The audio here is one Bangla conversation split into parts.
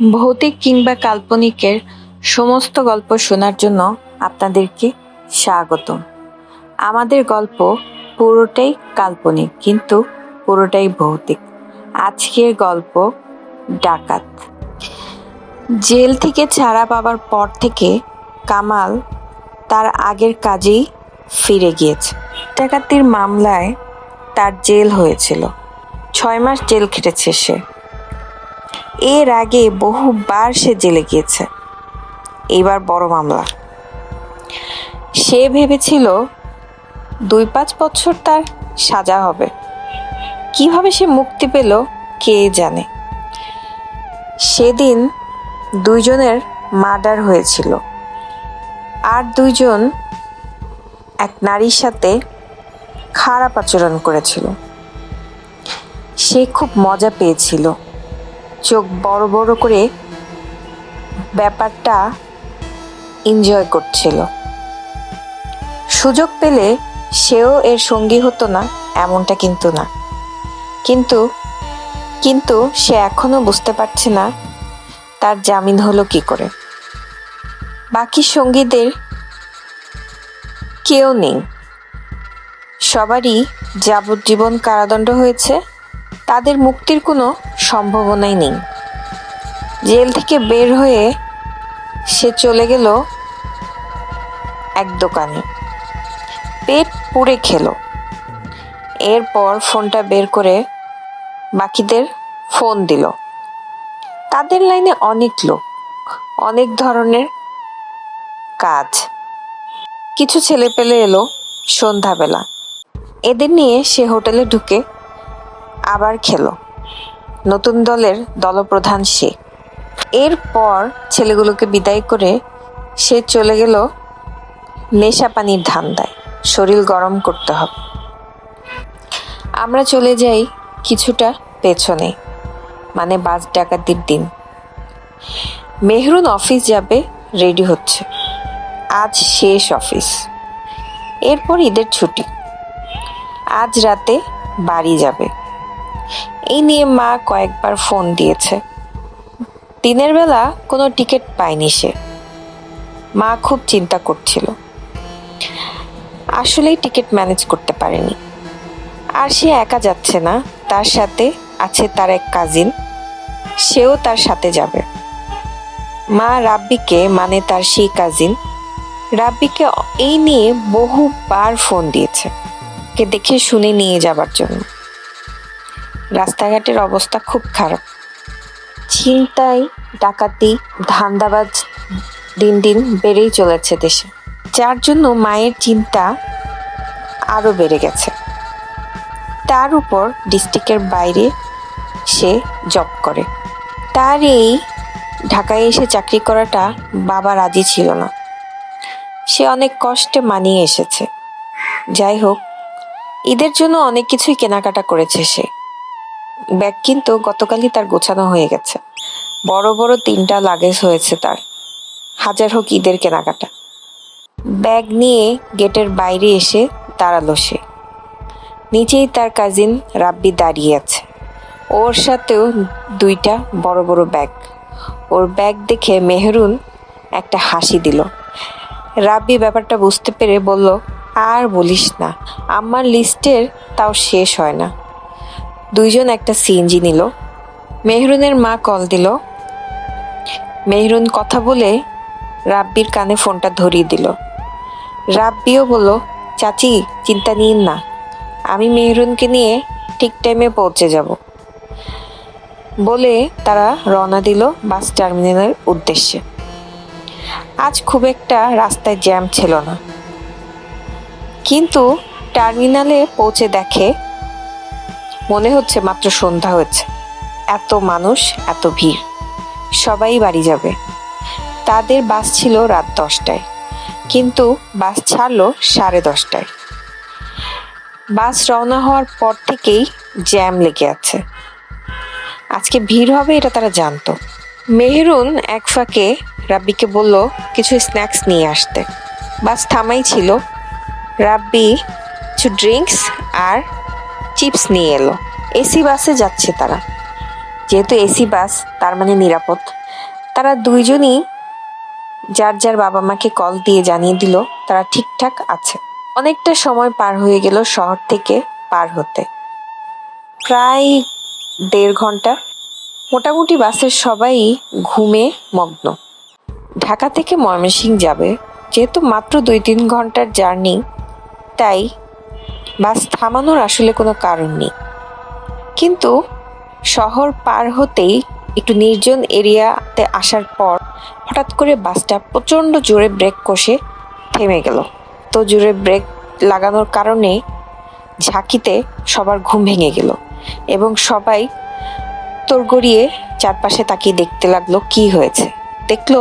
ভৌতিক কিংবা কাল্পনিকের সমস্ত গল্প শোনার জন্য আপনাদেরকে স্বাগতম আমাদের গল্প পুরোটাই কাল্পনিক, কিন্তু পুরোটাই ভৌতিক। আজকের গল্প ডাকাত। জেল থেকে ছাড়া পাবার পর থেকে কামাল তার আগের কাজেই ফিরে গিয়েছে। ডাকাতির মামলায় তার জেল হয়েছিল। ছয় মাস জেল খেটেছে সে। এর আগে বহুবার সে জেলে গিয়েছে। এইবার বড় মামলা। সে ভেবেছিল দুই পাঁচ বছর তার সাজা হবে। কীভাবে সে মুক্তি পেল, কে জানে। সেদিন দুইজনের মার্ডার হয়েছিল। আর দুইজন এক নারীর সাথে খারাপ আচরণ করেছিল। সে খুব মজা পেয়েছিল। চোখ বড় বড় করে ব্যাপারটা এনজয় করছিল। সুযোগ পেলে সেও এর সঙ্গী হতো না, এমনটা কিন্তু না। কিন্তু কিন্তু সে এখনও বুঝতে পারছে না তার জামিন হলো কি করে। বাকি সঙ্গীদের কেউ নেই। সবারই যাবজ্জীবন কারাদণ্ড হয়েছে। তাদের মুক্তির কোনো সম্ভাবনাই নেই। জেল থেকে বের হয়ে সে চলে গেল এক দোকানে। পেট পুড়ে খেলো। এরপর ফোনটা বের করে বাকিদের ফোন দিল। তাদের লাইনে অনেক লোক, অনেক ধরনের কাজ। কিছু ছেলে পেলে এলো সন্ধ্যাবেলা। এদের নিয়ে সে হোটেলে ঢুকে আবার খেলো। নতুন দলের দলপ্রধান সে। এরপর ছেলেগুলোকে বিদায় করে সে চলে গেল নেশা পানির ধান্দায়। শরীর গরম করতে হবে। আমরা চলে যাই কিছুটা পেছনে মানে বাস ডাকাতির দিন। মেহরুন অফিস যাবে, রেডি হচ্ছে। আজ শেষ অফিস। এরপর ঈদের ছুটি। আজ রাতে বাড়ি যাবে। এই নিয়ে মা কয়েকবার ফোন দিয়েছে। দিনের বেলা কোনো টিকিট পায়নি সে। মা খুব চিন্তা করছিল। আসলেই টিকিট ম্যানেজ করতে পারেনি। আর সে একা যাচ্ছে না, তার সাথে আছে তার এক কাজিন। সেও তার সাথে যাবে। মা রাব্বিকে মানে তার সেই কাজিন। রাব্বিকে এই নিয়ে বহুবার ফোন দিয়েছে। কে দেখে শুনে নিয়ে যাবার জন্য। রাস্তাঘাটের অবস্থা খুব খারাপ। ছিনতাই, ডাকাতি, ধান্দাবাজ দিন দিন বেড়েই চলেছে দেশে। যার জন্য মায়ের চিন্তা আরও বেড়ে গেছে। তার উপর ডিস্ট্রিক্টের বাইরে সে জব করে। তার এই ঢাকায় এসে চাকরি করাটা বাবা রাজি ছিল না। সে অনেক কষ্টে মানিয়ে এসেছে। যাই হোক ঈদের জন্য অনেক কিছুই কেনাকাটা করেছে সে। ব্যাগ কিন্তু গতকালই তার গোছানো হয়ে গেছে। বড় বড় তিনটা লাগেজ হয়েছে তার। হাজার হোক ঈদের কেনাকাটা। ব্যাগ নিয়ে গেটের বাইরে এসে দাঁড়াল সে। নিচেই তার কাজিন রাব্বি দাঁড়িয়ে আছে। ওর সাথেও দুইটা বড় বড় ব্যাগ। ওর ব্যাগ দেখে মেহরুন একটা হাসি দিল। রাব্বি ব্যাপারটা বুঝতে পেরে বলল, আর বলিস না, আমার লিস্টের তাও শেষ হয় না। দুইজন একটা সিএনজি নিল। মেহরুনের মা কল দিল। মেহরুন কথা বলে রাব্বির কানে ফোনটা ধরিয়ে দিল। রাব্বিও বলল, চাচি, চিন্তা নিন না। আমি মেহরুনকে নিয়ে ঠিক টাইমে পৌঁছে যাব। বলে তারা রওনা দিল বাস টার্মিনালের উদ্দেশ্যে। আজ খুব একটা রাস্তায় জ্যাম ছিল না। কিন্তু টার্মিনালে পৌঁছে দেখে মনে হচ্ছে মাত্র সন্ধ্যা হয়েছে। এত মানুষ, এত ভিড়। সবাই বাড়ি যাবে। তাদের বাস ছিল রাত দশটায়, কিন্তু বাস ছাড়লো সাড়ে দশটায়। বাস রওনা হওয়ার পর থেকেই জ্যাম লেগে আছে। আজকে ভিড় হবে এটা তারা জানতো। মেহরুন এক ফাঁকে রাব্বিকে বলল, কিছু স্ন্যাক্স নিয়ে আসতে। বাস থামাই ছিল। রাব্বি, কিছু ড্রিঙ্কস আর চিপস নিয়ে এলো। এসি বাসে যাচ্ছে তারা। যেহেতু এসি বাস, তার মানে নিরাপদ। তারা দুইজনই যার যার বাবা মাকে কল দিয়ে জানিয়ে দিল, তারা ঠিকঠাক আছে। অনেকটা সময় পার হয়ে গেল শহর থেকে পার হতে। প্রায় দেড় ঘণ্টা। মোটামুটি বাসের সবাই ঘুমে মগ্ন। ঢাকা থেকে ময়মনসিংহ যাবে। যেহেতু মাত্র দুই তিন ঘণ্টার জার্নি, তাই বাস থামানোর আসলে কোনো কারণ নেই। কিন্তু শহর পার হতেই একটু নির্জন এরিয়াতে আসার পর হঠাৎ করে বাসটা প্রচণ্ড জোরে ব্রেক কষে থেমে গেল। তো জোরে ব্রেক লাগানোর কারণে ঝাঁকিতে সবার ঘুম ভেঙে গেল এবং সবাই তোড়গড়িয়ে চারপাশে তাকিয়ে দেখতে লাগল, কি হয়েছে? দেখল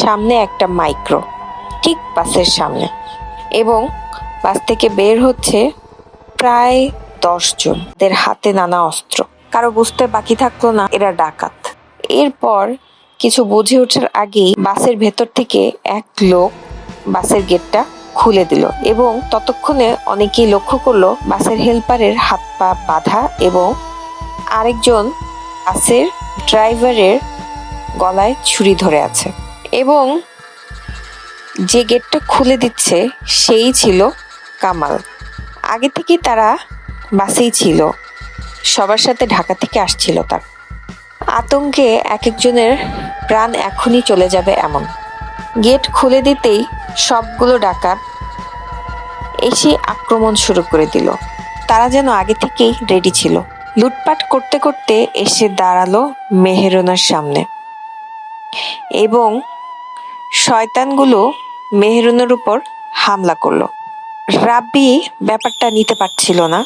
সামনে একটা মাইক্রো, ঠিক বাসের সামনে এবং বাস থেকে বের হচ্ছে প্রায় দশজন। এদের হাতে নানা অস্ত্র। কারও বুঝতে বাকি থাকল না, এরা ডাকাত। এরপর কিছু বুঝে ওঠার আগেই বাসের ভেতর থেকে এক লোক বাসের গেটটা খুলে দিল এবং ততক্ষণে অনেকেই লক্ষ্য করল বাসের হেল্পারের হাত পা বাঁধা এবং আরেকজন বাসের ড্রাইভারের গলায় ছুরি ধরে আছে। এবং যে গেটটা খুলে দিচ্ছে, সেই ছিল কামাল। আগে থেকেই তারা বাসেই ছিল। সবার সাথে ঢাকা থেকে আসছিল তার। আতঙ্কে এক একজনের প্রাণ এখনই চলে যাবে এমন। গেট খুলে দিতেই সবগুলো ডাকাত এসে আক্রমণ শুরু করে দিল। তারা যেন আগে থেকেই রেডি ছিল। লুটপাট করতে করতে এসে দাঁড়াল মেহেরুনার সামনে। এবং শয়তানগুলো মেহেরুনের উপর হামলা করল। রাব্বি ব্যাপারটা নিতে পারছিল না।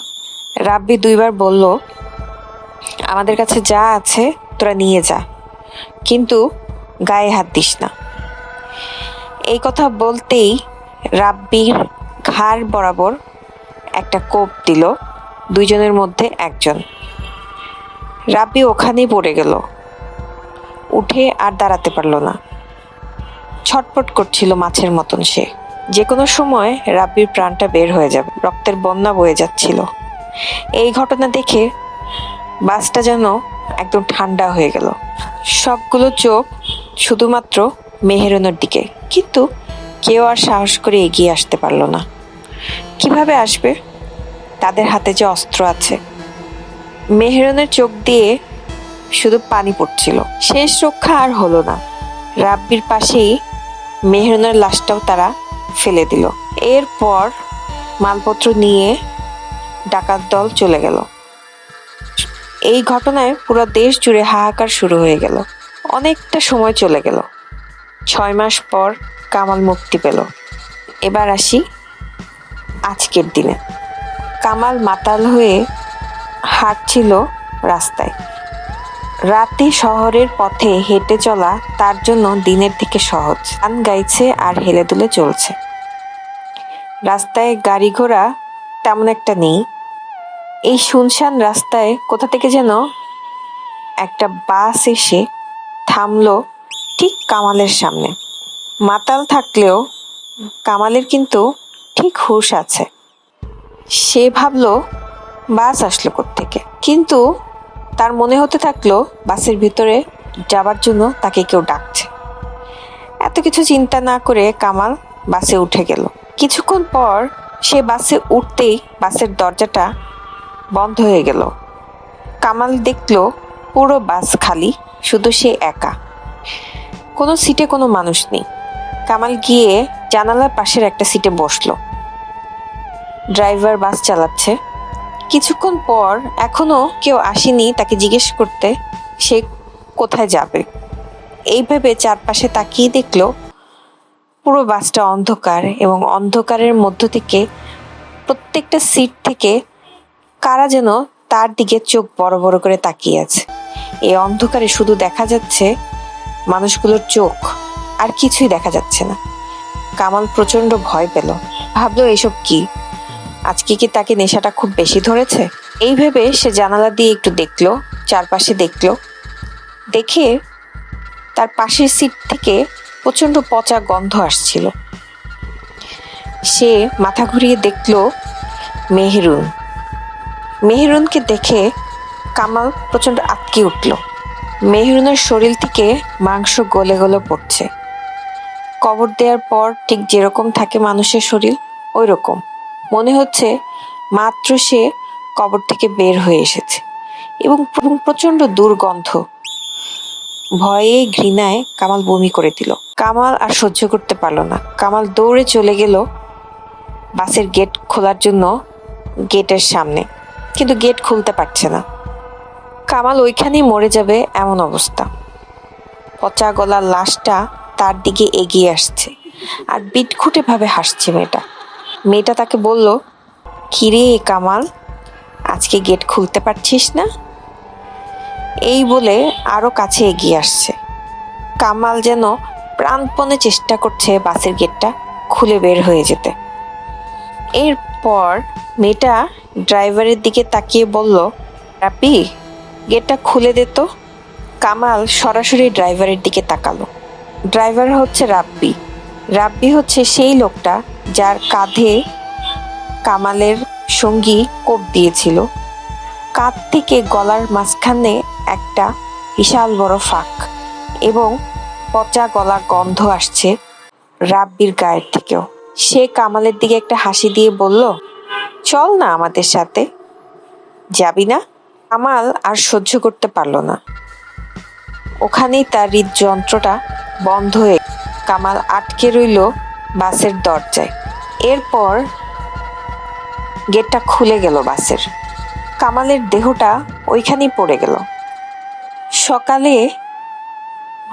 রাব্বি দুইবার বলল, আমাদের কাছে যা আছে তোরা নিয়ে যা, কিন্তু গায়ে হাত দিস না। এই কথা বলতেই রাব্বির ঘাড় বরাবর একটা কোপ দিল, দুইজনের মধ্যে একজন। রাব্বি ওখানেই পড়ে গেল, উঠে আর দাঁড়াতে পারল না। ছটপট করছিল মাছের মতন সে। যে কোনো সময় রাব্বির প্রাণটা বের হয়ে যাবে, রক্তের বন্যা বয়ে যাচ্ছিল। এই ঘটনা দেখে বাসটা যেন একদম ঠান্ডা হয়ে গেল। সবগুলো চোখ শুধুমাত্র মেহেরনের দিকে, কিন্তু কেউ আর সাহস করে এগিয়ে আসতে পারল না। কীভাবে আসবে? তাদের হাতে যে অস্ত্র আছে। মেহেরনের চোখ দিয়ে শুধু পানি পড়ছিল। শেষ রক্ষা আর হলো না। রাব্বির পাশেই মেহেরনের লাশটাও তারা ফেলে দিল। এরপর মালপত্র নিয়ে ডাকাত দল চলে গেল। এই ঘটনায় পুরো দেশ জুড়ে হাহাকার শুরু হয়ে গেল। অনেকটা সময় চলে গেল। ছয় মাস পর কামাল মুক্তি পেল। এবার আসি আজকের দিনে। কামাল মাতাল হয়ে হাঁটছিল রাস্তায়। রাতে শহরের পথে হেঁটে চলা তার জন্য দিনের থেকে সহজ। গান গাইছে আর হেলে দুলে চলছে। রাস্তায় গাড়ি ঘোড়া তেমন একটা নেই। এই শুনশান রাস্তায় কোথা থেকে যেন একটা বাস এসে থামলো ঠিক কামালের সামনে। মাতাল থাকলেও কামালের কিন্তু ঠিক হুশ আছে। সে ভাবলো, বাস আসলো থেকে কিন্তু তার মনে হতে থাকল, বাসের ভিতরে যাবার জন্য তাকে কেউ ডাকছে। এত কিছু চিন্তা না করে কামাল বাসে উঠে গেল। কিছুক্ষণ পর সে বাসে উঠতেই বাসের দরজাটা বন্ধ হয়ে গেল। কামাল দেখল পুরো বাস খালি, শুধু সে একা। কোনো সিটে কোনো মানুষ নেই। কামাল গিয়ে জানালার পাশের একটা সিটে বসল। ড্রাইভার বাস চালাচ্ছে। কিছুক্ষণ পর এখনও কেউ আসেনি তাকে জিজ্ঞেস করতে, সে কোথায় যাবে? এই ভেবে চারপাশে তাকিয়ে দেখল পুরো বাসটা অন্ধকার এবং অন্ধকারের মধ্য থেকে প্রত্যেকটা সিট থেকে কারা যেন তার দিকে চোখ বড় বড় করে তাকিয়ে আছে। এই অন্ধকারে শুধু দেখা যাচ্ছে মানুষগুলোর চোখ, আর কিছুই দেখা যাচ্ছে না। কামাল প্রচণ্ড ভয় পেল। ভাবলো, এসব কি? আজকে কি তাকে নেশাটা খুব বেশি ধরেছে? এই ভেবে সে জানালা দিয়ে একটু দেখল, চারপাশে দেখল। দেখে তার পাশের সিট থেকে প্রচণ্ড পচা গন্ধ আসছিল। সে মাথা ঘুরিয়ে দেখল মেহেরুন। মেহেরুনকে দেখে কামাল প্রচণ্ড আটকে উঠল। মেহরুনের শরীর থেকে মাংস গলে গলে পড়ছে। কবর দেওয়ার পর ঠিক যেরকম থাকে মানুষের শরীর ওই রকম মনে হচ্ছে মাত্র সে কবর থেকে বের হয়ে এসেছে এবং প্রচণ্ড দুর্গন্ধ ভয়ে ঘৃণায় কামাল বমি করে দিল। কামাল আর সহ্য করতে পারল না। কামাল দৌড়ে চলে গেল বাসের গেট খোলার জন্য গেটের সামনে। কিন্তু গেট খুলতে পারছে না। কামাল ওইখানেই মরে যাবে এমন অবস্থা। পচা গলার লাশটা তার দিকে এগিয়ে আসছে আর বিটখুটে ভাবে হাসছে মেয়েটা। মেয়েটা তাকে বলল কিরে কামাল, আজকে গেট খুলতে পারছিস না? এই বলে আরও কাছে এগিয়ে আসছে। কামাল যেন প্রাণপণে চেষ্টা করছে বাসের গেটটা খুলে বের হয়ে যেতে। এরপর মেয়েটা ড্রাইভারের দিকে তাকিয়ে বলল, রাপি, গেটটা খুলে দে তো। কামাল সরাসরি ড্রাইভারের দিকে তাকালো। ড্রাইভার হচ্ছে রাব্বি। রাব্বি হচ্ছে সেই লোকটা যার কাঁধে কামালের সঙ্গী কোপ দিয়েছিল। কাঁধ থেকে গলার মাঝখানে একটা বিশাল বড় ফাঁক এবং পচা গলা গন্ধ আসছে রাব্বির গায়ের থেকেও সে কামালের দিকে একটা হাসি দিয়ে বলল, চল না আমাদের সাথে। যাবি না? কামাল আর সহ্য করতে পারল না। ওখানেই তার হৃদযন্ত্রটা বন্ধ হয়ে কামাল আটকে রইল বাসের দরজায়। এরপর গেটটা খুলে গেল বাসের। কামালের দেহটা ওইখানেই পড়ে গেল। সকালে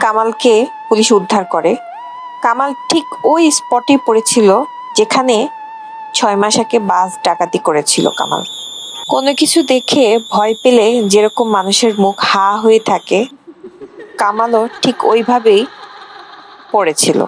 কামালকে পুলিশ উদ্ধার করে। কামাল ঠিক ওই স্পটে পড়েছিল যেখানে ছয় মাস আগে বাস ডাকাতি করেছিল কামাল। কোনো কিছু দেখে ভয় পেলে যেরকম মানুষের মুখ হা হয়ে থাকে, কামালও ঠিক ওইভাবেই পড়েছিল।